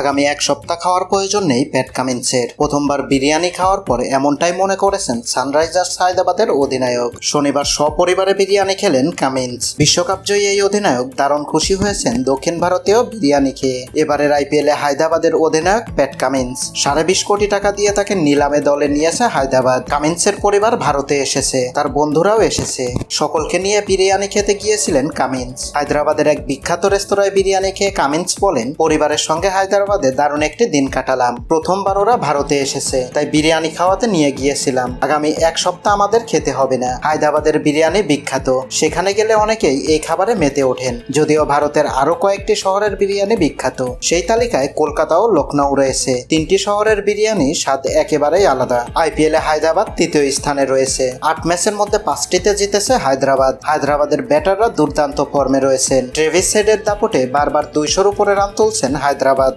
আগামী এক সপ্তাহ খাওয়ার প্রয়োজন নেই প্যাট কামিন্সের। প্রথমবার বিরিয়ানি খাওয়ার পর এমনটাই মনে করেছেন সানরাইজার্স হায়দ্রাবাদের অধিনায়ক। শনিবার সপরিবারে বিরিয়ানি খেলেন কামিন্স। বিশ্বকাপ জয়ী এই অধিনায়ক দারুণ খুশি হয়েছেন দক্ষিণ ভারতীয় বিরিয়ানি খেয়ে। এবারের আইপিএলে হায়দ্রাবাদের অধিনায়ক প্যাট কামিন্স। সাড়ে বিশ কোটি টাকা দিয়ে তাকে নিলামে দলে নিয়েছে হায়দ্রাবাদ। কামিন্সের পরিবার ভারতে এসেছে, তার বন্ধুরাও এসেছে। সকলকে নিয়ে বিরিয়ানি খেতে গিয়েছিলেন কামিন্স। হায়দ্রাবাদের এক বিখ্যাত রেস্তোরাঁয় বিরিয়ানি খেয়ে কামিন্স বলেন, পরিবারের সঙ্গে হায়দ্রাবাদে দারুণ একটি দিন কাটালাম। প্রথমবার ওরা ভারতে এসেছে, তাই বিরিয়ানি খাওয়াতে নিয়ে গিয়েছিলাম। আগামী এক সপ্তাহ আমাদের খেতে হবে না। হায়দ্রাবাদের বিরিয়ানি বিখ্যাত। সেখানে গেলে অনেকেই এই খাবারে মেতে ওঠেন। যদিও ভারতের আরও কয়েকটি শহরের বিরিয়ানি বিখ্যাত। সেই তালিকায় কলকাতা ও লখনৌ রয়েছে। তিনটি শহরের বিরিয়ানি স্বাদ একেবারেই আলাদা। আইপিএলে হায়দ্রাবাদ তৃতীয় স্থানে রয়েছে। আট ম্যাচের মধ্যে পাঁচটিতে জিতেছে হায়দ্রাবাদ। হায়দ্রাবাদের ব্যাটাররা দুর্দান্ত ফর্মে রয়েছেন। ট্রেভিস হেডের দাপটে বারবার দুইশোর উপরে রান তুলছেন হায়দ্রাবাদ।